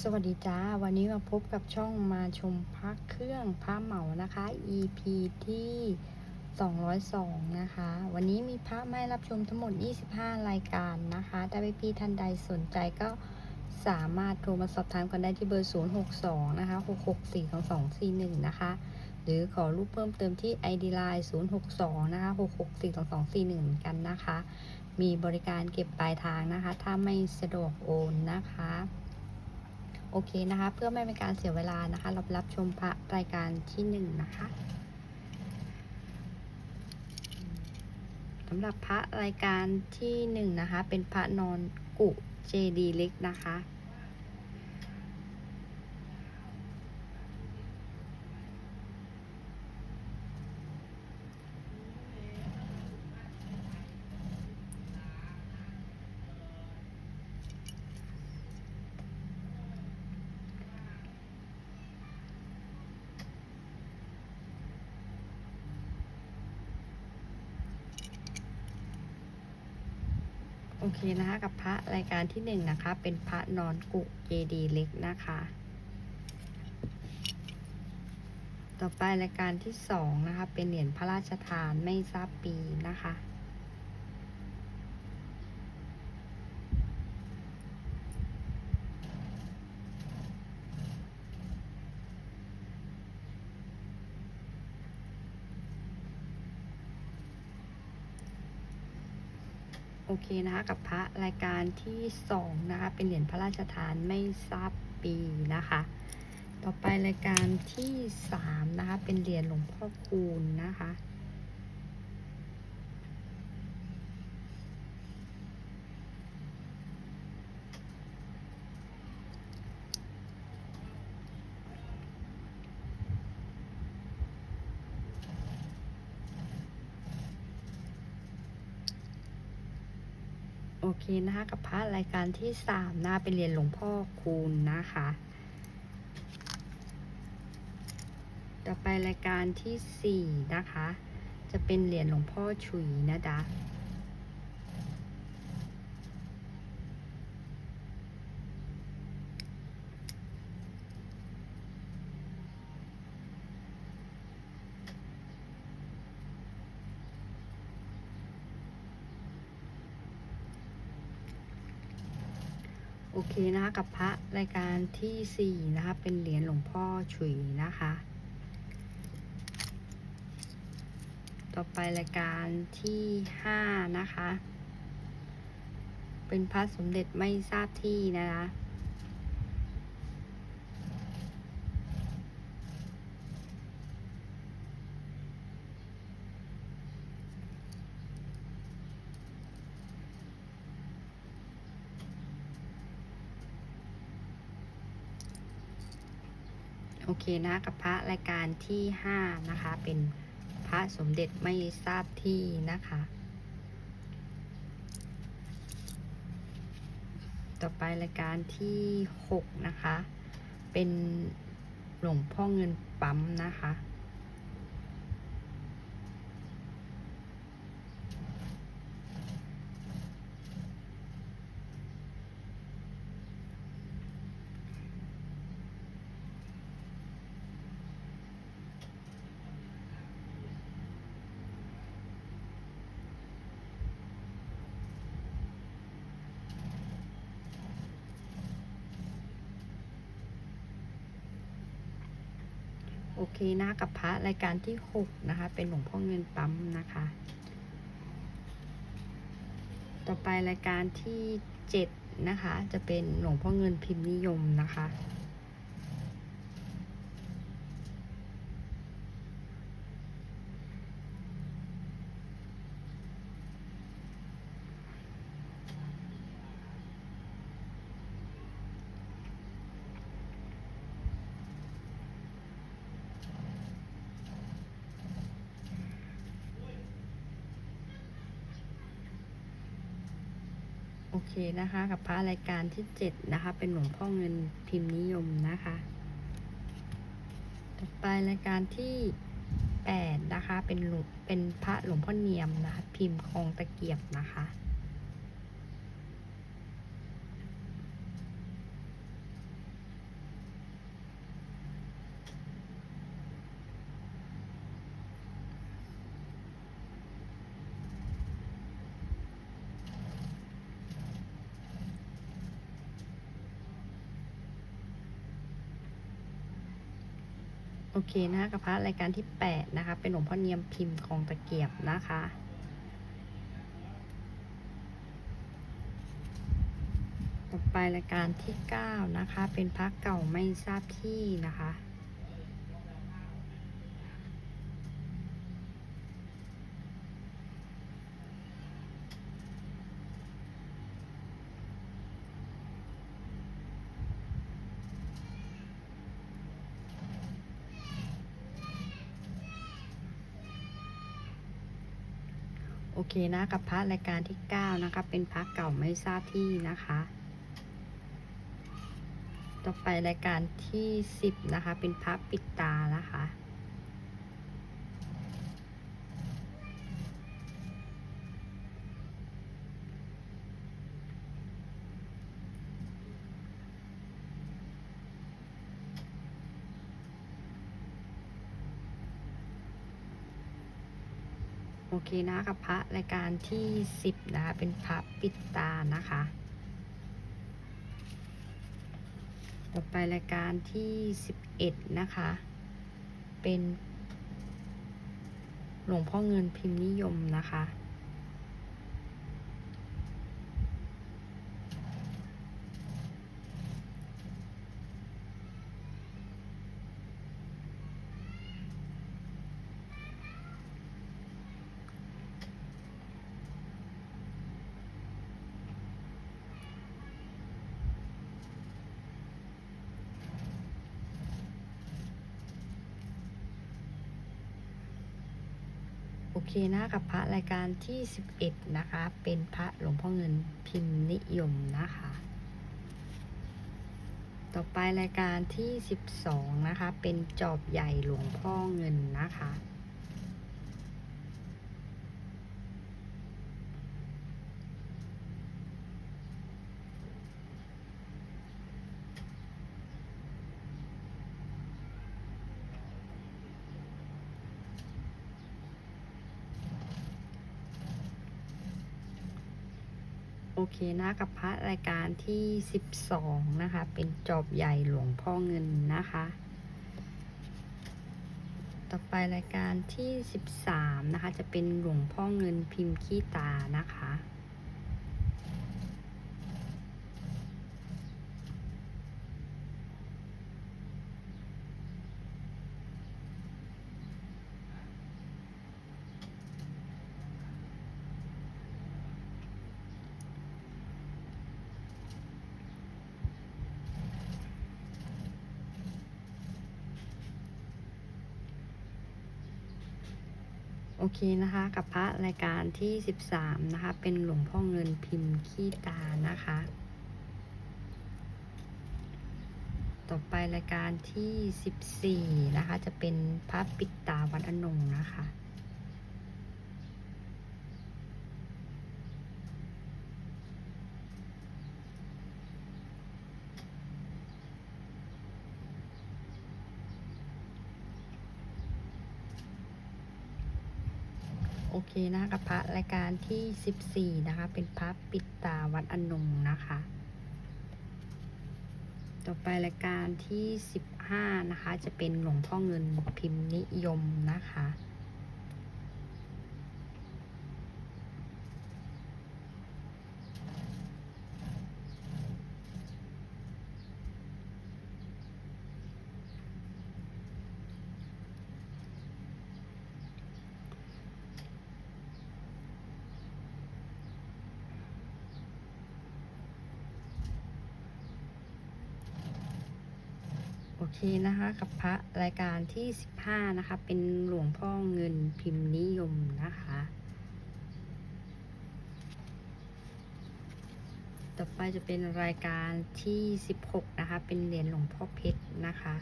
สวัสดีจ้า วันนี้มาพบกับช่องมาชมพระเครื่องพระเหมานะคะ EP ที่ 202 นะคะ วันนี้มีพระไม่รับชมทั้งหมด 25 รายการนะคะถ้าพี่ๆท่านใดสนใจก็สามารถโทรมาสอบถามกันได้ที่เบอร์ 062 นะคะ 6642241 นะคะ หรือขอรูปเพิ่มเติมที่ ID Line 062 นะคะ 6642241 เหมือนกันนะคะ มีบริการเก็บปลายทางนะคะ ถ้าไม่สะดวกโอนนะคะ โอเคนะคะ เพื่อไม่เป็นการเสียเวลานะคะ เรารับชมพระรายการที่หนึ่งนะคะสำหรับพระรายการที่หนึ่งนะคะ เป็นพระนอนกุเจดีเล็กนะคะ โอเคนะคะกับพระรายการที่หนึ่งนะคะ เป็นพระนอนกุเจดีเล็กนะคะ ต่อไปรายการที่สองนะคะ เป็นเหรียญพระราชทานไม่ทราบปีนะคะ โอเคนะคะกับพระรายการที่สองนะคะเป็นเหรียญพระราชทานไม่ทราบปีนะคะ ต่อไปรายการที่สามนะคะเป็นเหรียญหลวงพ่อคูณนะคะ เคนะคะ กับพระรายการที่สามนะคะเป็นเรียนหลวงพ่อคูณนะคะ ต่อไปรายการที่สี่นะคะ จะเป็นเหรียญหลวงพ่อฉุยนะดะ เคนะคะกับพระรายการที่สี่นะคะเป็นเหรียญหลวงพ่อฉุยนะคะ ต่อไปรายการที่ห้านะคะ เป็นพระสมเด็จไม่ทราบที่นะคะ เคนะกับพระรายการที่ห้านะคะ เป็นพระสมเด็จไม่ทราบที่นะคะ ต่อไปรายการที่หกนะคะ เป็นหลวงพ่อเงินปั๊มนะคะ โอเคนะกับพระรายการที่หกนะคะ เป็นหลวงพ่อเงินปั๊มนะคะ ต่อไปรายการที่เจ็ดนะคะ จะเป็นหลวงพ่อเงินพิมพ์นิยมนะคะ โอเคนะคะ กับพระรายการที่เจ็ดนะคะ เป็นหลวงพ่อเงินพิมพ์นิยมนะคะ ต่อไปรายการที่แปดนะคะ เป็นหลวงเป็นพระหลวงพ่อเนียมนะคะ พิมพ์คลองตะเกียบนะคะ โอเคนะคะกับพระรายการที่แปดนะคะ เป็นหลวงพ่อเนียมพิมพ์ของตะเกียบนะคะ ต่อไปรายการที่เก้านะคะ เป็นพระเก่าไม่ทราบที่นะคะ เคนะกับพระรายการที่ 9 นะคะ เป็นพระเก่าไม่ทราบที่นะคะ ต่อไปรายการที่ 10 นะคะ เป็นพระปิดตานะคะ เคนะกับพระรายการที่10นะคะเป็นพระปิดตานะคะต่อไปรายการที่11นะคะ เป็นหลวงพ่อเงินพิมพ์นิยมนะคะ เคนะกับพระรายการที่ 11 นะคะ เป็นพระหลวงพ่อเงินพิมพ์นิยมนะคะ ต่อไปรายการที่ 12 นะคะ เป็นจอบใหญ่หลวงพ่อเงินนะคะ เคนะกับพระรายการที่ 12 นะคะ เป็นจอบใหญ่หลวงพ่อเงินนะคะ ต่อไปรายการที่ 13 นะคะ จะเป็นหลวงพ่อเงินพิมพ์ขี้ตานะคะ อเคนะคะ กับพระรายการที่ 13 นะคะ เป็นหลวงพ่อเงินพิมพ์ขี้ตานะคะ ต่อไปรายการที่ 14 นะคะ จะเป็นพระปิดตาวัดอนงนะคะ เคนะคะกับพระรายการที่ 14 นะคะ เป็นพระปิดตาวัดอนงนะคะ ต่อไปรายการที่ 15 นะคะ จะเป็นหลวงพ่อเงินพิมพ์นิยมนะคะ เคนะคะกับพระรายการที่ 15 นะคะ เป็นหลวงพ่อเงินพิมพ์นิยมนะคะ ต่อไปจะเป็นรายการที่ 16 นะคะ เป็นเหรียญหลวงพ่อเพชรนะคะ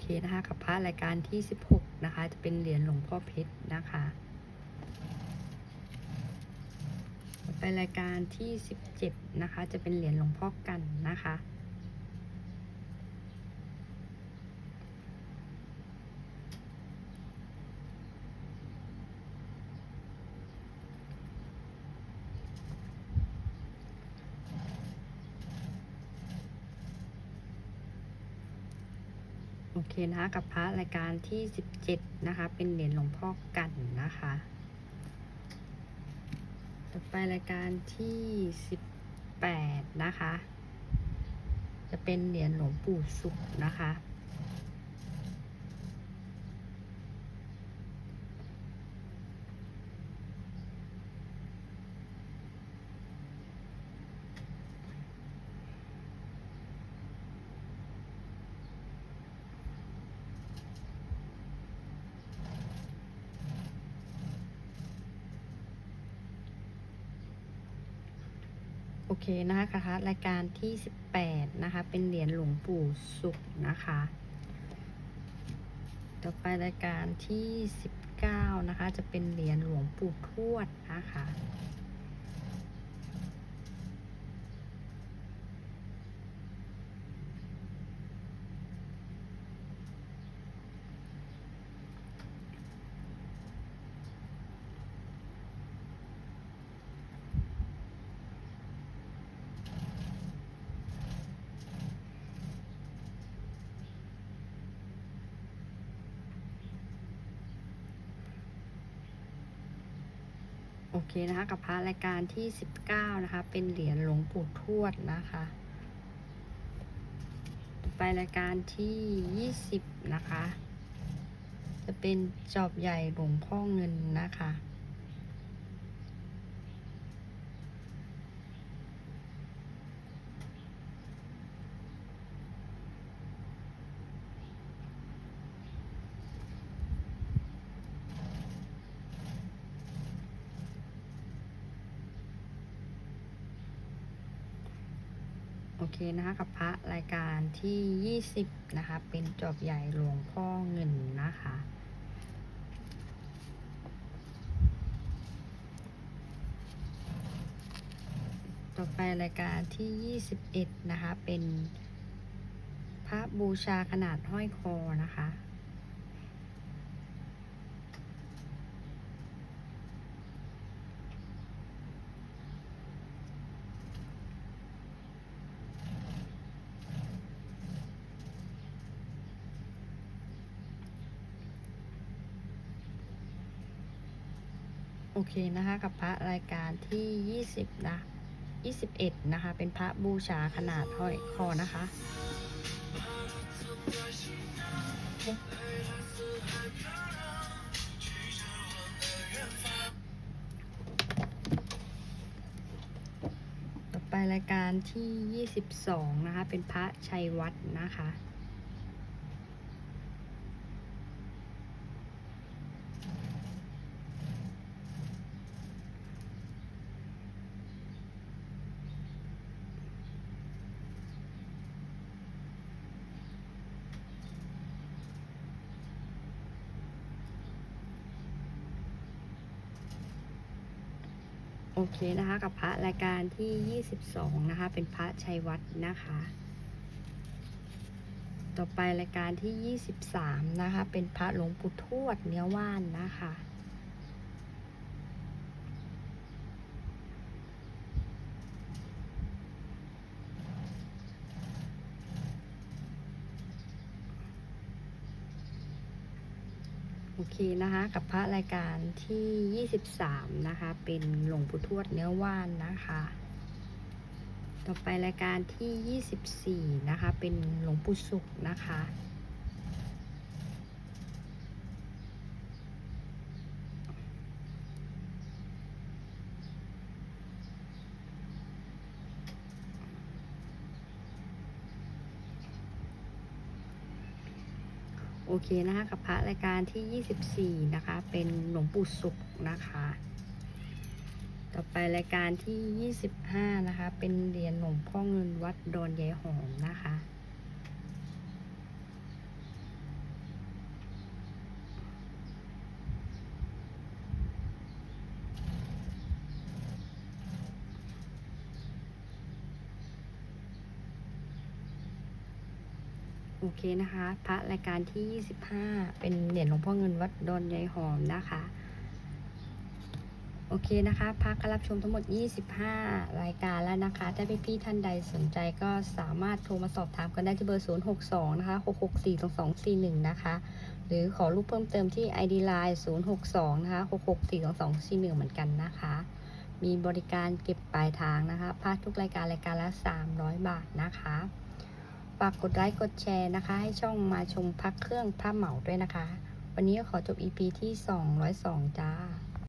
เคนะคะกับพระรายการที่ 16 นะคะ จะเป็นเหรียญหลวงพ่อเพชรนะคะไปรายการที่ 17 นะคะ จะเป็นเหรียญหลวงพ่อกันนะคะ โอเคนะคะกับพระรายการที่ 17 นะคะ เป็นเหรียญหลวงพ่อกันนะคะ ต่อไปรายการที่ 18 นะคะ จะเป็นเหรียญหลวงปู่สุขนะคะ เคนะคะคะรายการที่ 18 นะคะ เป็นเหรียญหลวงปู่สุขนะคะ ต่อไปรายการที่ 19 นะคะ จะเป็นเหรียญหลวงปู่ทวดนะคะ โอเคนะคะกับพระรายการที่ 19 นะคะ เป็นเหรียญหลวงปู่ทวดนะคะ ไปรายการที่ 20 นะคะ จะเป็นจอบใหญ่หลวงพ่อเงินนะคะ เคนะคะกับพระรายการที่ 20 นะคะ เป็นจอบใหญ่หลวงพ่อเงินนะคะต่อไปรายการที่ 21 นะคะ เป็นพระบูชาขนาดห้อยคอนะคะ เคนะคะกับพระรายการที่ 20 นะ 21 นะคะ เป็นพระบูชาขนาดห้อยคอนะคะ ต่อไปรายการที่ 22 นะคะ เป็นพระชัยวัดนะคะ โอเคนะคะกับพระรายการที่ 22 นะคะ เป็นพระชัยวัดนะคะ ต่อไปรายการที่ 23 นะคะ เป็นพระหลวงปู่ทวดเนื้อว่านนะคะ คนะคะ กับพระรายการที่ 23 นะคะ เป็นหลวงปู่ทวดเนื้อว่านนะคะ ต่อไปรายการที่ 24 นะคะ เป็นหลวงปู่สุขนะคะ เคนะคะกับพระรายการที่ 24 นะคะ เป็นหลวงปู่สุขนะคะ ต่อไปรายการที่ 25 นะคะ เป็นเหรียญหลวงพ่อเงินวัดดอนยายหอมนะคะ เคนะคะ พระรายการที่ 25 เป็นเหรียญหลวงพ่อเงินวัดดอนยายหอมนะคะ โอเคนะคะพักก็รับชมทั้งหมด 25 รายการแล้วนะคะ ถ้าพี่ๆท่านใดสนใจก็สามารถโทรมาสอบถามกันได้ที่เบอร์ 062 นะคะ 6642241 นะคะ หรือขอรูปเพิ่มเติมที่ ID Line 062 นะคะ 6642241 เหมือนกันนะคะมีบริการเก็บปลายทางนะคะพักทุกรายการรายการละ 300 บาทนะคะากกดไลค์กดแชร์นะคะ ให้ช่องมาชมพักเครื่องผ้าเหมาด้วยนะคะ วันนี้ขอจบ EP ที่ 202 จ้า